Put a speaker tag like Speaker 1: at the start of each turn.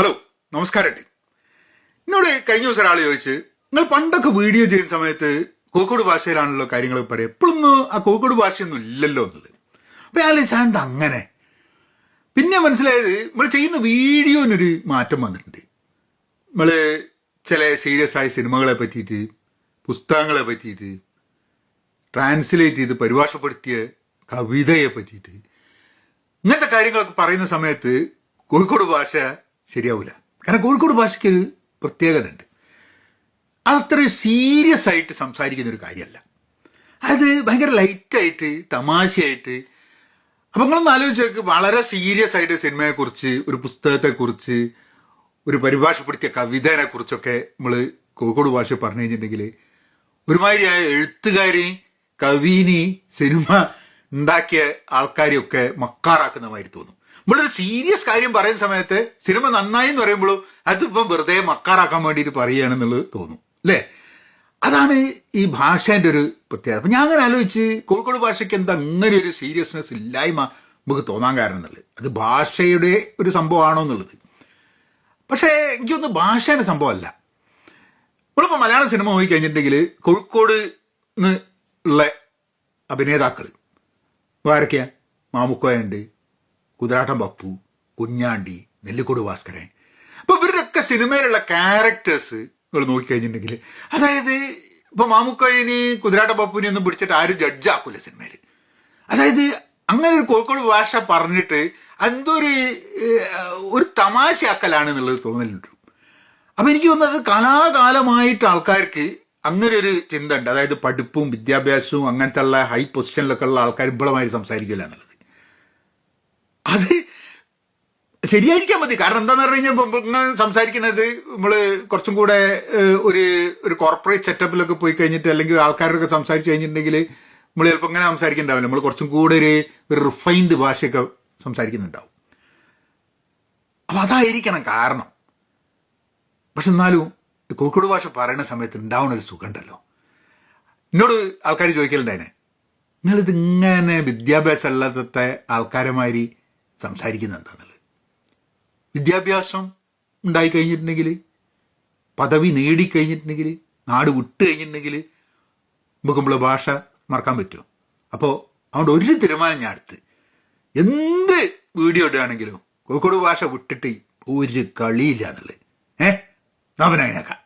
Speaker 1: Hello നമസ്കാരം T. എന്നോട് കഴിഞ്ഞ ദിവസം ഒരാൾ ചോദിച്ച് നിങ്ങൾ പണ്ടൊക്കെ വീഡിയോ ചെയ്യുന്ന സമയത്ത് കോഴിക്കോട് ഭാഷയിലാണല്ലോ കാര്യങ്ങൾ പറയുക. എപ്പോഴൊന്നും ആ കോഴിക്കോട് ഭാഷയൊന്നും ഇല്ലല്ലോ എന്നുള്ളത്. അപ്പം ഞാൻ ശാന്ത അങ്ങനെ? പിന്നെ മനസ്സിലായത് നമ്മൾ ചെയ്യുന്ന വീഡിയോനൊരു മാറ്റം വന്നിട്ടുണ്ട്. നമ്മൾ ചില സീരിയസ് ആയ സിനിമകളെ പറ്റിയിട്ട് പുസ്തകങ്ങളെ പറ്റിയിട്ട് ട്രാൻസ്ലേറ്റ് ചെയ്ത് പരിഭാഷപ്പെടുത്തിയ കവിതയെ പറ്റിയിട്ട് ഇങ്ങനത്തെ കാര്യങ്ങളൊക്കെ പറയുന്ന സമയത്ത് കോഴിക്കോട് ഭാഷ ശരിയാവില്ല കാരണം കോഴിക്കോട് ഭാഷയ്ക്ക് ഒരു പ്രത്യേകത ഉണ്ട് അതത്ര സീരിയസ് ആയിട്ട് സംസാരിക്കുന്ന ഒരു കാര്യമല്ല. അത് ഭയങ്കര ലൈറ്റായിട്ട് തമാശയായിട്ട്. അപ്പം നിങ്ങളൊന്ന് ആലോചിച്ച് നോക്ക് വളരെ സീരിയസ് ആയിട്ട് സിനിമയെക്കുറിച്ച് ഒരു പുസ്തകത്തെക്കുറിച്ച് ഒരു പരിഭാഷപ്പെടുത്തിയ കവിതയെ കുറിച്ചൊക്കെ നമ്മൾ കോഴിക്കോട് ഭാഷ പറഞ്ഞു കഴിഞ്ഞിട്ടുണ്ടെങ്കിൽ ഒരുമാതിരിയായ എഴുത്തുകാരി കവീനി സിനിമ ഉണ്ടാക്കിയ ആൾക്കാരെയൊക്കെ മക്കാറാക്കുന്ന മാതിരി തോന്നും. നമ്മളൊരു സീരിയസ് കാര്യം പറയുന്ന സമയത്ത് സിനിമ നന്നായി എന്ന് പറയുമ്പോഴും അതിപ്പം വെറുതെ മക്കാറാക്കാൻ വേണ്ടിയിട്ട് പറയുകയാണെന്നുള്ളത് തോന്നും അല്ലേ? അതാണ് ഈ ഭാഷേന്റെ ഒരു പ്രത്യേകത അപ്പം ഞാൻ അങ്ങനെ ആലോചിച്ച് കോഴിക്കോട് ഭാഷയ്ക്ക് എന്താ അങ്ങനെ ഒരു സീരിയസ്നെസ് ഇല്ലായ്മ നമുക്ക് തോന്നാൻ കാരണം എന്നുള്ളത്. അത് ഭാഷയുടെ ഒരു സംഭവമാണോ എന്നുള്ളത്. പക്ഷേ എനിക്കൊന്ന് ഭാഷയുടെ സംഭവമല്ല. നമ്മളിപ്പോൾ മലയാള സിനിമ പോയി കഴിഞ്ഞിട്ടുണ്ടെങ്കിൽ കോഴിക്കോട് ഉള്ള അഭിനേതാക്കൾ ആരൊക്കെയാണ് മാമുക്കോയുണ്ട് കുതിരാട്ടം പപ്പു കുഞ്ഞാണ്ടി നെല്ലിക്കോട് ഭാസ്കരൻ. അപ്പം ഇവരുടെയൊക്കെ സിനിമയിലുള്ള ക്യാരക്ടേഴ്സ് നിങ്ങൾ നോക്കിക്കഴിഞ്ഞിട്ടുണ്ടെങ്കിൽ അതായത് ഇപ്പം മാമുക്കോയിനി കുതിരാട്ട പപ്പുവിനെ ഒന്നും പിടിച്ചിട്ട് ആരും ജഡ്ജാക്കൂല സിനിമയിൽ അതായത് അങ്ങനെ ഒരു കോഴിക്കോട് ഭാഷ പറഞ്ഞിട്ട് എന്തോ ഒരു ഒരു തമാശയാക്കലാണ് എന്നുള്ളത് തോന്നലുണ്ട്. അപ്പം എനിക്ക് തോന്നുന്നത് കലാകാലമായിട്ട് ആൾക്കാർക്ക് അങ്ങനെ ഒരു ചിന്ത ഉണ്ട്. അതായത് പഠിപ്പും വിദ്യാഭ്യാസവും അങ്ങനത്തെ ഉള്ള ഹൈ പൊസിഷനിലൊക്കെ ഉള്ള ആൾക്കാർ ഇമ്പളമായി സംസാരിക്കില്ല എന്നുള്ളത്. അത് ശരിയായിരിക്കാൻ മതി. കാരണം എന്താന്ന് പറഞ്ഞു കഴിഞ്ഞാൽ ഇങ്ങനെ സംസാരിക്കുന്നത് നമ്മൾ കുറച്ചും കൂടെ ഒരു ഒരു കോർപ്പറേറ്റ് സെറ്റപ്പിലൊക്കെ പോയി കഴിഞ്ഞിട്ട് അല്ലെങ്കിൽ ആൾക്കാരൊക്കെ സംസാരിച്ച് കഴിഞ്ഞിട്ടുണ്ടെങ്കിൽ നമ്മൾ ചിലപ്പോൾ ഇങ്ങനെ സംസാരിക്കുന്നുണ്ടാവില്ല നമ്മൾ കുറച്ചും കൂടെ ഒരു ഒരു റിഫൈൻഡ് ഭാഷയൊക്കെ സംസാരിക്കുന്നുണ്ടാവും. അപ്പം അതായിരിക്കണം കാരണം. പക്ഷെ എന്നാലും കോഴിക്കോട് ഭാഷ പറയുന്ന സമയത്ത് ഉണ്ടാവുന്ന ഒരു സുഖമുണ്ടല്ലോ. എന്നോട് ആൾക്കാർ ചോദിക്കലുണ്ടായിനെ നിങ്ങളിതിങ്ങനെ വിദ്യാഭ്യാസം ഇല്ലാത്ത ആൾക്കാരെ മാതിരി സംസാരിക്കുന്നത് എന്താണെന്നുള്ളത് വിദ്യാഭ്യാസം ഉണ്ടായി കഴിഞ്ഞിട്ടുണ്ടെങ്കിൽ പദവി നേടിക്കഴിഞ്ഞിട്ടുണ്ടെങ്കിൽ നാട് വിട്ട് കഴിഞ്ഞിട്ടുണ്ടെങ്കിൽ നമുക്ക് നമ്മളെ ഭാഷ മറക്കാൻ പറ്റുമോ അപ്പോൾ അതുകൊണ്ട് ഒരു തീരുമാനം ഞാൻ എടുത്ത്. എന്ത് വീഡിയോ ഇടുകയാണെങ്കിലും കോഴിക്കോട് ഭാഷ വിട്ടിട്ട് ഒരു കളിയില്ല എന്നുള്ളത്. ഏഹ് അവനതിനേക്കാം